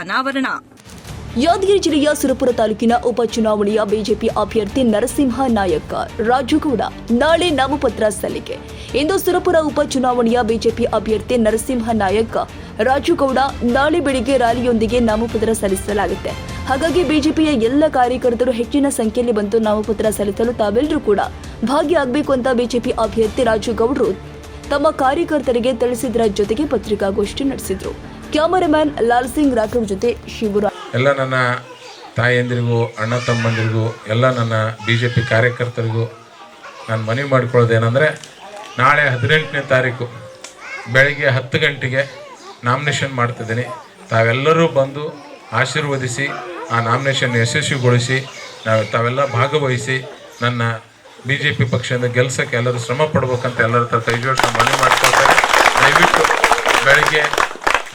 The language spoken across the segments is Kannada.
ಅನಾವರಣ. ಯಾದಗಿರಿ ಜಿಲ್ಲೆಯ ಸುರಪುರ ತಾಲೂಕಿನ ಉಪಚುನಾವಣೆಯ ಬಿಜೆಪಿ ಅಭ್ಯರ್ಥಿ ನರಸಿಂಹ ನಾಯಕ ರಾಜುಗೌಡ ನಾಳೆ ನಾಮಪತ್ರ ಸಲ್ಲಿಕೆ. ಇಂದು ಸುರಪುರ ಉಪಚುನಾವಣೆಯ ಬಿಜೆಪಿ ಅಭ್ಯರ್ಥಿ ನರಸಿಂಹ ನಾಯಕ ರಾಜುಗೌಡ ನಾಳೆ ಬೆಳಿಗ್ಗೆ ರ್ಯಾಲಿಯೊಂದಿಗೆ ನಾಮಪತ್ರ ಸಲ್ಲಿಸಲಾಗುತ್ತೆ. ಹಾಗಾಗಿ ಬಿಜೆಪಿಯ ಎಲ್ಲ ಕಾರ್ಯಕರ್ತರು ಹೆಚ್ಚಿನ ಸಂಖ್ಯೆಯಲ್ಲಿ ಬಂದು ನಾಮಪತ್ರ ಸಲ್ಲಿಸಲು ತಾವೆಲ್ಲರೂ ಕೂಡ ಭಾಗಿಯಾಗಬೇಕು ಅಂತ ಬಿಜೆಪಿ ಅಭ್ಯರ್ಥಿ ರಾಜುಗೌಡರು ತಮ್ಮ ಕಾರ್ಯಕರ್ತರಿಗೆ ತಿಳಿಸಿದರ ಜೊತೆಗೆ ಪತ್ರಿಕಾಗೋಷ್ಠಿ ನಡೆಸಿದ್ರು. ಕ್ಯಾಮರಾಮ್ಯಾನ್ ಲಾಲ್ ಸಿಂಗ್ ರಾಠೋಡ್ ಜೊತೆ ಶಿವರಾಜ್. ಎಲ್ಲ ನನ್ನ ತಾಯಂದಿರಿಗೂ, ಅಣ್ಣ ತಮ್ಮಂದಿರಿಗೂ, ಎಲ್ಲ ನನ್ನ ಬಿ ಜೆ ಪಿ ಕಾರ್ಯಕರ್ತರಿಗೂ ನಾನು ಮನವಿ ಮಾಡ್ಕೊಳ್ಳೋದೇನೆಂದರೆ ನಾಳೆ ಹದಿನೆಂಟನೇ ತಾರೀಕು ಬೆಳಗ್ಗೆ ಹತ್ತು ಗಂಟೆಗೆ ನಾಮಿನೇಷನ್ ಮಾಡ್ತಿದ್ದೀನಿ. ತಾವೆಲ್ಲರೂ ಬಂದು ಆಶೀರ್ವದಿಸಿ, ಆ ನಾಮಿನೇಷನ್ ಯಶಸ್ವಿಗೊಳಿಸಿ, ನಾವು ತಾವೆಲ್ಲ ಭಾಗವಹಿಸಿ ನನ್ನ ಬಿ ಜೆ ಪಿ ಪಕ್ಷದಿಂದ ಗೆಲ್ಸೋಕ್ಕೆ ಎಲ್ಲರೂ ಶ್ರಮ ಪಡ್ಬೇಕಂತ ಎಲ್ಲರ ಹತ್ರ ಕೈ ಜೋಡಿಸಿ ಮನವಿ ಮಾಡ್ಕೊಳ್ತಾರೆ ದಯವಿಟ್ಟು ಬೆಳಗ್ಗೆ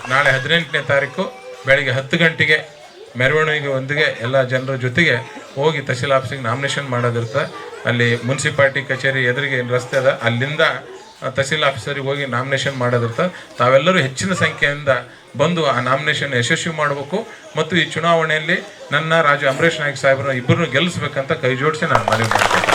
ನಾಳೆ ಹದಿನೆಂಟನೇ ತಾರೀಕು ಬೆಳಗ್ಗೆ ಹತ್ತು ಗಂಟೆಗೆ ಮೆರವಣಿಗೆ ಒಂದಿಗೆ ಎಲ್ಲ ಜನರ ಜೊತೆಗೆ ಹೋಗಿ ತಹಸೀಲ್ ಆಫೀಸಿಗೆ ನಾಮಿನೇಷನ್ ಮಾಡೋದಿರ್ತದೆ ಅಲ್ಲಿ ಮುನ್ಸಿಪಾಲ್ಟಿ ಕಚೇರಿ ಎದುರಿಗೆ ಏನು ರಸ್ತೆ ಅದ, ಅಲ್ಲಿಂದ ತಹಶೀಲ್ ಆಫೀಸರಿಗೆ ಹೋಗಿ ನಾಮಿನೇಷನ್ ಮಾಡೋದಿರ್ತದೆ ತಾವೆಲ್ಲರೂ ಹೆಚ್ಚಿನ ಸಂಖ್ಯೆಯಿಂದ ಬಂದು ಆ ನಾಮಿನೇಷನ್ ಯಶಸ್ವಿ ಮಾಡಬೇಕು ಮತ್ತು ಈ ಚುನಾವಣೆಯಲ್ಲಿ ನನ್ನ ರಾಜು ಅಮರೇಶ್ ನಾಯ್ಕ ಸಾಹೇಬ್ರ ಇಬ್ಬರನ್ನು ಗೆಲ್ಲಿಸ್ಬೇಕಂತ ಕೈ ಜೋಡಿಸಿ ನಾನು ಮನವಿ ಮಾಡ್ತೀನಿ.